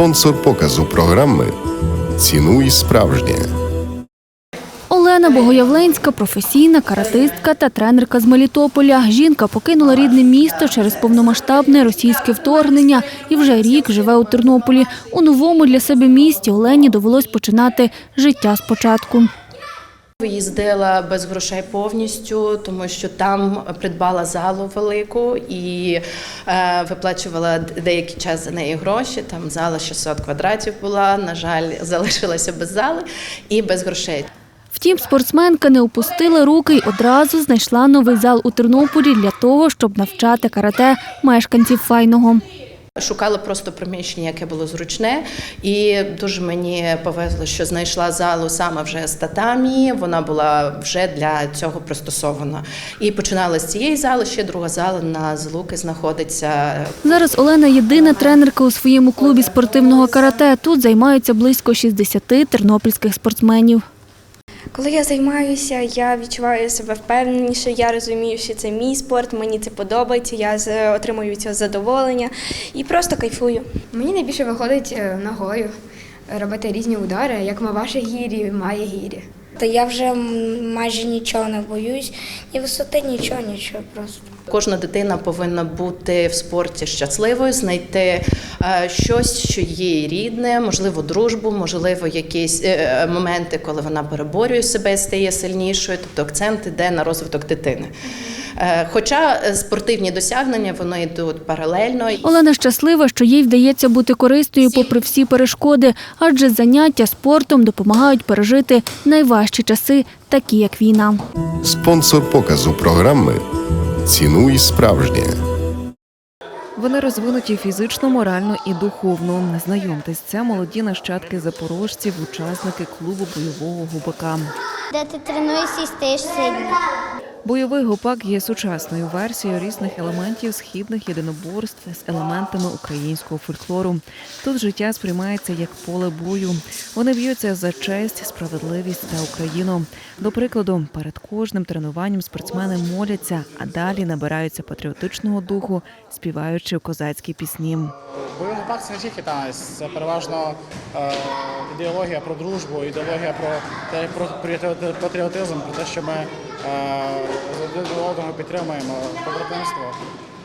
Спонсор показу програми Цінуй справжнє. Олена Богоявленська, професійна каратистка та тренерка з Мелітополя. Жінка покинула рідне місто через повномасштабне російське вторгнення і вже рік живе у Тернополі. У новому для себе місті Олені довелось починати життя спочатку. Їздила без грошей повністю, тому що там придбала залу велику і е, виплачувала деякий час за неї гроші. Там зала 600 квадратів була. На жаль, залишилася без зали і без грошей. Втім, спортсменка не опустила руки й одразу знайшла новий зал у Тернополі для того, щоб навчати карате мешканців файного. Шукала просто приміщення, яке було зручне, і дуже мені повезло, що знайшла залу саме вже з татамі. Вона була вже для цього пристосована. І починала з цієї зали. Ще друга зала на Злуки знаходиться Зараз Олена єдина тренерка у своєму клубі спортивного карате. Тут займаються близько 60 тернопільських спортсменів. Коли я займаюся, я відчуваю себе впевненіше, я розумію, що це мій спорт, мені це подобається, я з- отримую цього задоволення і просто кайфую. Мені найбільше виходить е, ногою робити різні удари, як Маваші гірі, має гірі. Та я вже майже нічого не боюсь, ні висоти, нічого, нічого просто. Кожна дитина повинна бути в спорті щасливою, знайти е, щось, що їй рідне, можливо, дружбу, можливо, якісь е, моменти, коли вона переборює себе, стає сильнішою. Тобто акцент іде на розвиток дитини. Е, Хоча е, спортивні досягнення вони йдуть паралельно. Олена щаслива, що їй вдається бути корисною попри всі перешкоди, адже заняття спортом допомагають пережити найважчі часи, такі як війна. Спонсор показу програми Цінуй справжнє. Вони розвинуті фізично, морально і духовно. Знайомтесь, це молоді нащадки запорожців, учасники клубу бойового губака. Де ти тренуєшся і стаєш сильним. Бойовий гопак є сучасною версією різних елементів східних єдиноборств з елементами українського фольклору. Тут життя сприймається як поле бою. Вони б'ються за честь, справедливість та Україну. До прикладу, перед кожним тренуванням спортсмени моляться, а далі набираються патріотичного духу, співаючи козацькі пісні. Бойовий пакт це не тільки танець, це переважно е, ідеологія про дружбу, ідеологія про, про патріотизм, про те, що ми е, один одного підтримуємо побратимство.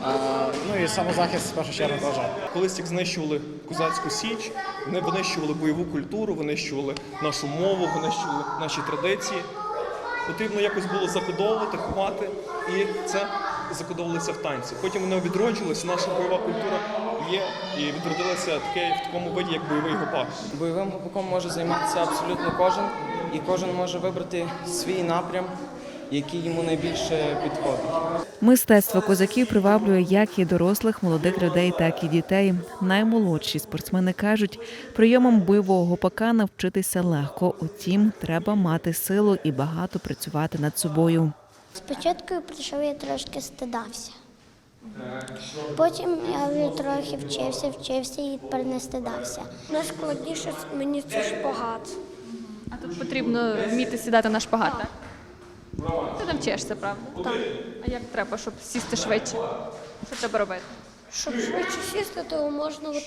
Е, ну і самозахист в першу чергу теж. Колись як знищували козацьку січ, вони винищували бойову культуру, винищували нашу мову, винищували наші традиції. Потрібно якось було закодовувати, ховати, і це закодовувалося в танці. Потім вони відроджувалися, наша бойова культура є і відродилася таке в такому виді, як бойовий гопак. Бойовим гопаком може займатися абсолютно кожен, і кожен може вибрати свій напрям, який йому найбільше підходить. Мистецтво козаків приваблює як і дорослих молодих людей, так і дітей. Наймолодші спортсмени кажуть, прийомом бойового гопака навчитися легко. Утім, треба мати силу і багато працювати над собою. Спочатку я прийшов, я трошки стидався. Потім я трохи вчився, вчився і тепер не стидався. Найскладніше мені це шпагат. А тут потрібно вміти сідати на шпагат, так? Ти навчишся, правда? Так. А як треба, щоб сісти швидше? Що треба робити? Щоб швидше сісти, то можна от,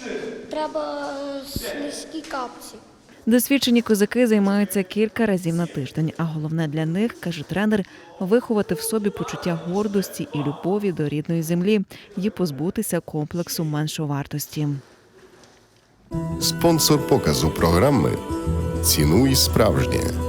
треба слизькі капці. Досвідчені козаки займаються кілька разів на тиждень. А головне для них, каже тренер, виховати в собі почуття гордості і любові до рідної землі і позбутися комплексу меншовартості. Спонсор показу програми Цінуй справжнє.